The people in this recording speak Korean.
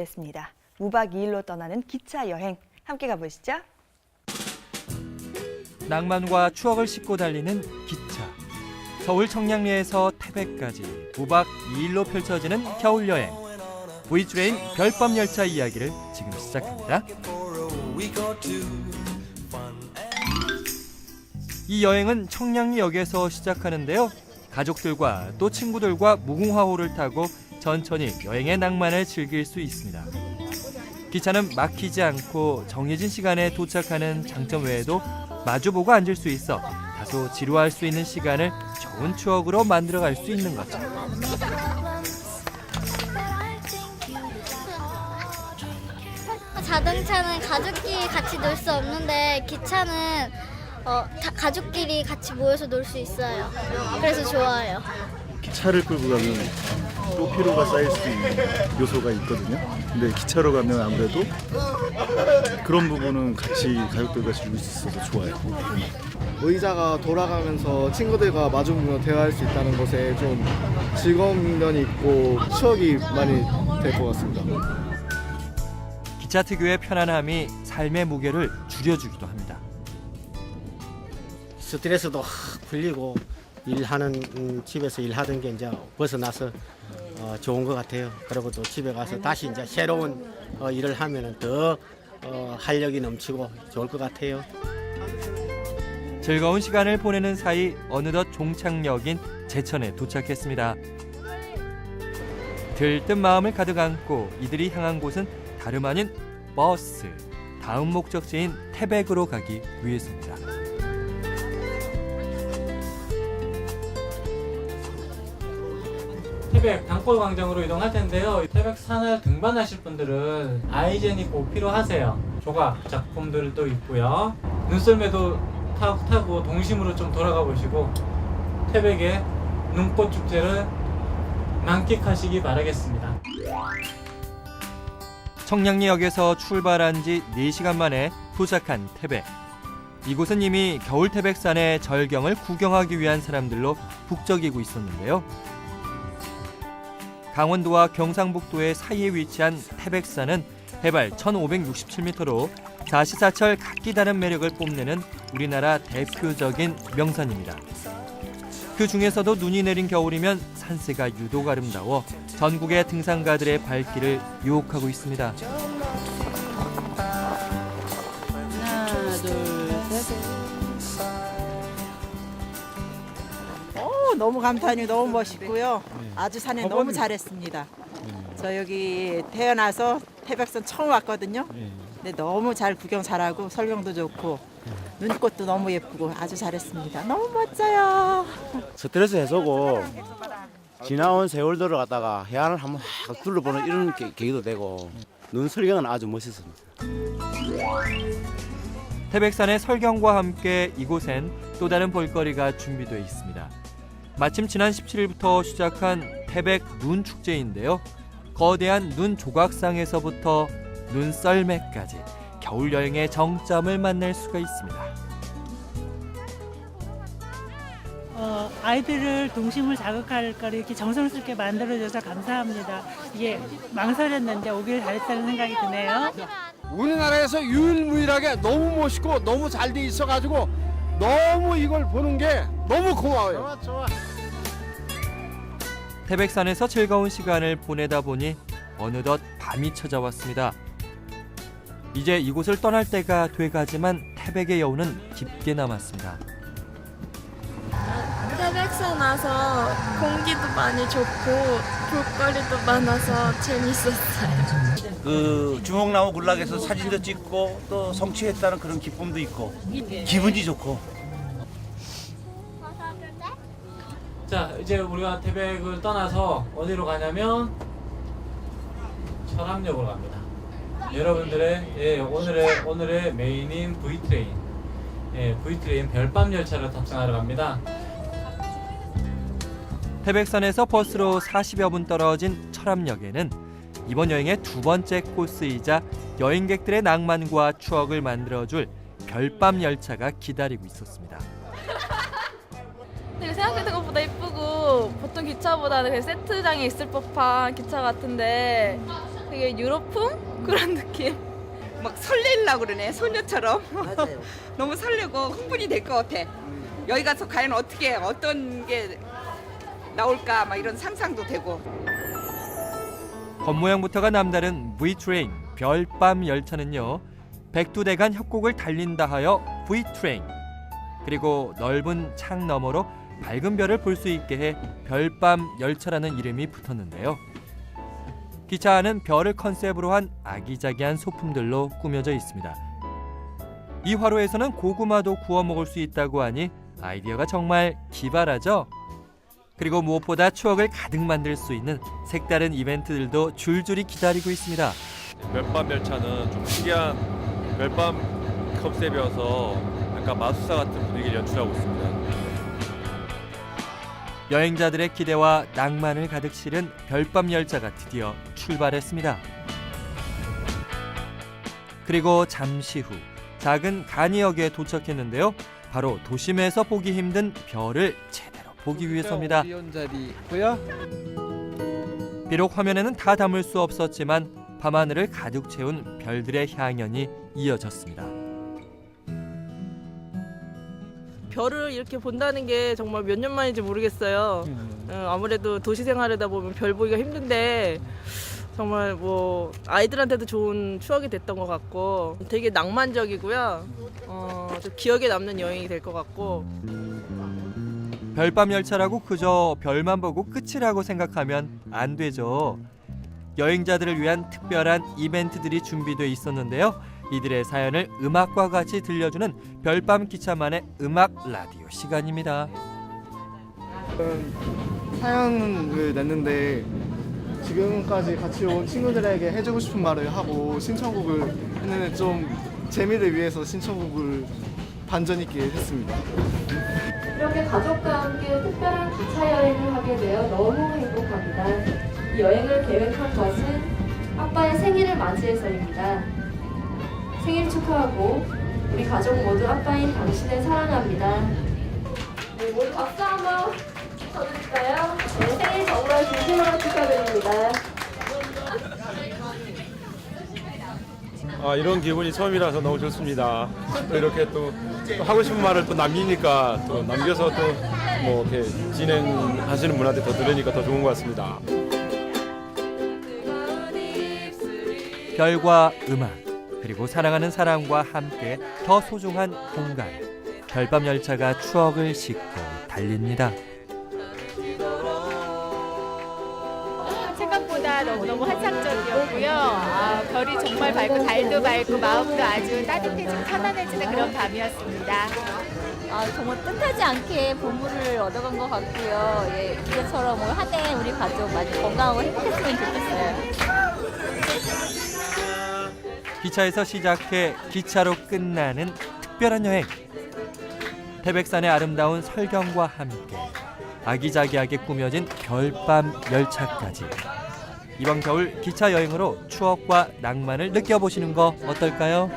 준비했습니다. 우박 2일로 떠나는 기차 여행 함께 가보시죠. 낭만과 추억을 싣고 달리는 기차. 서울 청량리에서 태백까지 9박 2일로 펼쳐지는 겨울 여행. V트레인 별밤 열차 이야기를 지금 시작합니다. 이 여행은 청량리역에서 시작하는데요. 가족들과 또 친구들과 무궁화호를 타고 천천히 여행의 낭만을 즐길 수 있습니다. 기차는 막히지 않고 정해진 시간에 도착하는 장점 외에도 마주보고 앉을 수 있어 다소 지루할 수 있는 시간을 좋은 추억으로 만들어 갈 수 있는 거죠. 자동차는 가족끼리 같이 놀 수 없는데 기차는 어, 다 가족끼리 같이 모여서 놀 수 있어요. 그래서 좋아요. 차를 끌고 가면 또 피로가 쌓일 수 있는 요소가 있거든요. 근데 기차로 가면 아무래도 그런 부분은 같이 가족들과 즐길 수 있어서 좋아요. 의자가 돌아가면서 친구들과 마주보며 대화할 수 있다는 것에 좀 즐거운 면이 있고 추억이 많이 될 것 같습니다. 기차 특유의 편안함이 삶의 무게를 줄여주기도 합니다. 스트레스도 확 풀리고 일하는 음, 집에서 일하던 게 이제 벗어나서 어, 좋은 것 같아요. 그리고 또 집에 가서 다시 이제 새로운 어, 일을 하면은 더 어, 활력이 넘치고 좋을 것 같아요. 즐거운 시간을 보내는 사이 어느덧 종착역인 제천에 도착했습니다. 들뜬 마음을 가득 안고 이들이 향한 곳은 다름 아닌 버스. 다음 목적지인 태백으로 가기 위해서입니다. 태백 단골 광장으로 이동할 텐데요. 태백 산을 등반하실 분들은 아이젠이 꼭 필요하세요. 조각 작품들도 있고요. 눈썰매도 타고, 타고 동심으로 좀 돌아가 보시고 태백의 눈꽃 축제를 만끽하시기 바라겠습니다. 청량리역에서 출발한 지 4시간 만에 도착한 태백. 이곳은 이미 겨울 태백산의 절경을 구경하기 위한 사람들로 북적이고 있었는데요. 강원도와 경상북도의 사이에 위치한 태백산은 해발 1567m로 사시사철 각기 다른 매력을 뽐내는 우리나라 대표적인 명산입니다. 그 중에서도 눈이 내린 겨울이면 산세가 유독 아름다워 전국의 등산가들의 발길을 유혹하고 있습니다. 너무 감탄이 너무 멋있고요. 아주 산에 너무 잘했습니다. 저 여기 태어나서 태백산 처음 왔거든요. 근데 너무 잘 구경 잘하고 설경도 좋고 눈꽃도 너무 예쁘고 아주 잘했습니다. 너무 멋져요. 스트레스 해소고 지나온 세월들을 갖다가 해안을 한번 확 둘러보는 이런 계- 계기도 되고 눈 설경은 아주 멋있습니다. 태백산의 설경과 함께 이곳엔 또 다른 볼거리가 준비되어 있습니다. 마침 지난 17일부터 시작한 태백 눈 축제인데요. 거대한 눈 조각상에서부터 눈 썰매까지 겨울 여행의 정점을 만날 수가 있습니다. 어, 아이들을 동심을 자극할 거를 이렇게 정성스럽게 만들어줘서 감사합니다. 이게 망설였는데 오길 잘했다는 생각이 드네요. 우리나라에서 유일무이하게 너무 멋있고 너무 잘 돼 있어가지고 너무 이걸 보는 게 너무 고마워요. 태백산에서 즐거운 시간을 보내다 보니 어느덧 밤이 찾아왔습니다. 이제 이곳을 떠날 때가 돼가지만 태백의 여운은 깊게 남았습니다. 태백산 와서 공기도 많이 좋고 볼거리도 많아서 재밌었어요. 그 주먹나무 군락에서 사진도 찍고 또 성취했다는 그런 기쁨도 있고 기분이 좋고 자, 이제 우리가 태백을 떠나서 어디로 가냐면 철암역으로 갑니다. 여러분들의 예, 오늘의 오늘의 메인인 V 트레인, 예, V 트레인 별밤 열차를 탑승하러 갑니다. 태백산에서 버스로 40여 분 떨어진 철암역에는 이번 여행의 두 번째 코스이자 여행객들의 낭만과 추억을 만들어줄 별밤 열차가 기다리고 있었습니다. 되게 생각했던 것보다 예쁘고 보통 기차보다는 그냥 세트장에 있을 법한 기차 같은데 되게 유럽풍? 그런 느낌. 막 설레려고 그러네 소녀처럼. 너무 설레고 흥분이 될 것 같아. 여기 가서 과연 어떻게 어떤 게 나올까 막 이런 상상도 되고. 겉모양부터가 남다른 V트레인 별밤 열차는요. 백두대간 협곡을 달린다 하여 V트레인 그리고 넓은 창 너머로 밝은 별을 볼 수 있게 해 별밤 열차라는 이름이 붙었는데요. 기차 안은 별을 컨셉으로 한 아기자기한 소품들로 꾸며져 있습니다. 이 화로에서는 고구마도 구워 먹을 수 있다고 하니 아이디어가 정말 기발하죠? 그리고 무엇보다 추억을 가득 만들 수 있는 색다른 이벤트들도 줄줄이 기다리고 있습니다. 별밤 열차는 좀 특이한 별밤 컨셉이어서 약간 마술사 같은 분위기를 연출하고 있습니다. 여행자들의 기대와 낭만을 가득 실은 별밤 열차가 드디어 출발했습니다. 그리고 잠시 후 작은 간이역에 도착했는데요. 바로 도심에서 보기 힘든 별을 제대로 보기 위해서입니다. 자리 있고요. 비록 화면에는 다 담을 수 없었지만 밤하늘을 가득 채운 별들의 향연이 이어졌습니다. 별을 이렇게 본다는 게 정말 몇 년 만인지 모르겠어요. 어, 아무래도 도시 생활하다 보면 별 보기가 힘든데 정말 뭐 아이들한테도 좋은 추억이 됐던 것 같고 되게 낭만적이고요. 어, 좀 기억에 남는 여행이 될 것 같고 별밤 열차라고 그저 별만 보고 끝이라고 생각하면 안 되죠. 여행자들을 위한 특별한 이벤트들이 준비돼 있었는데요. 이들의 사연을 음악과 같이 들려주는 별밤 기차만의 음악 라디오 시간입니다. 사연을 냈는데 지금까지 같이 온 친구들에게 해주고 싶은 말을 하고 신청곡을 했는데 좀 재미를 위해서 신청곡을 반전 있게 했습니다. 이렇게 가족과 함께 특별한 기차 여행을 하게 되어 너무 행복합니다. 이 여행을 계획한 것은 아빠의 생일을 맞이해서입니다. 생일 축하하고 우리 가족 모두 아빠인 당신을 사랑합니다. 네, 모두 박수 한번 쳐드릴까요? 네, 생일 정말 진심으로 축하드립니다. 아 이런 기분이 처음이라서 너무 좋습니다. 또 이렇게 또, 또 하고 싶은 말을 또 남기니까 또 남겨서 또 뭐 이렇게 진행하시는 분한테 더 들으니까 더 좋은 것 같습니다. 별과 음악 그리고 사랑하는 사람과 함께 더 소중한 공간 별밤 열차가 추억을 싣고 달립니다. 생각보다 너무너무 환상적이었고요. 아, 별이 정말 밝고 달도 밝고 마음도 아주 따뜻해지고 편안해지는 그런 밤이었습니다. 아, 정말 뜻하지 않게 보물을 얻어간 것 같고요. 예, 이제처럼 한해 우리 가족 많이 건강하고 행복했으면 좋겠어요. 기차에서 시작해 기차로 끝나는 특별한 여행. 태백산의 아름다운 설경과 함께 아기자기하게 꾸며진 별밤 열차까지. 이번 겨울 기차 여행으로 추억과 낭만을 느껴보시는 거 어떨까요?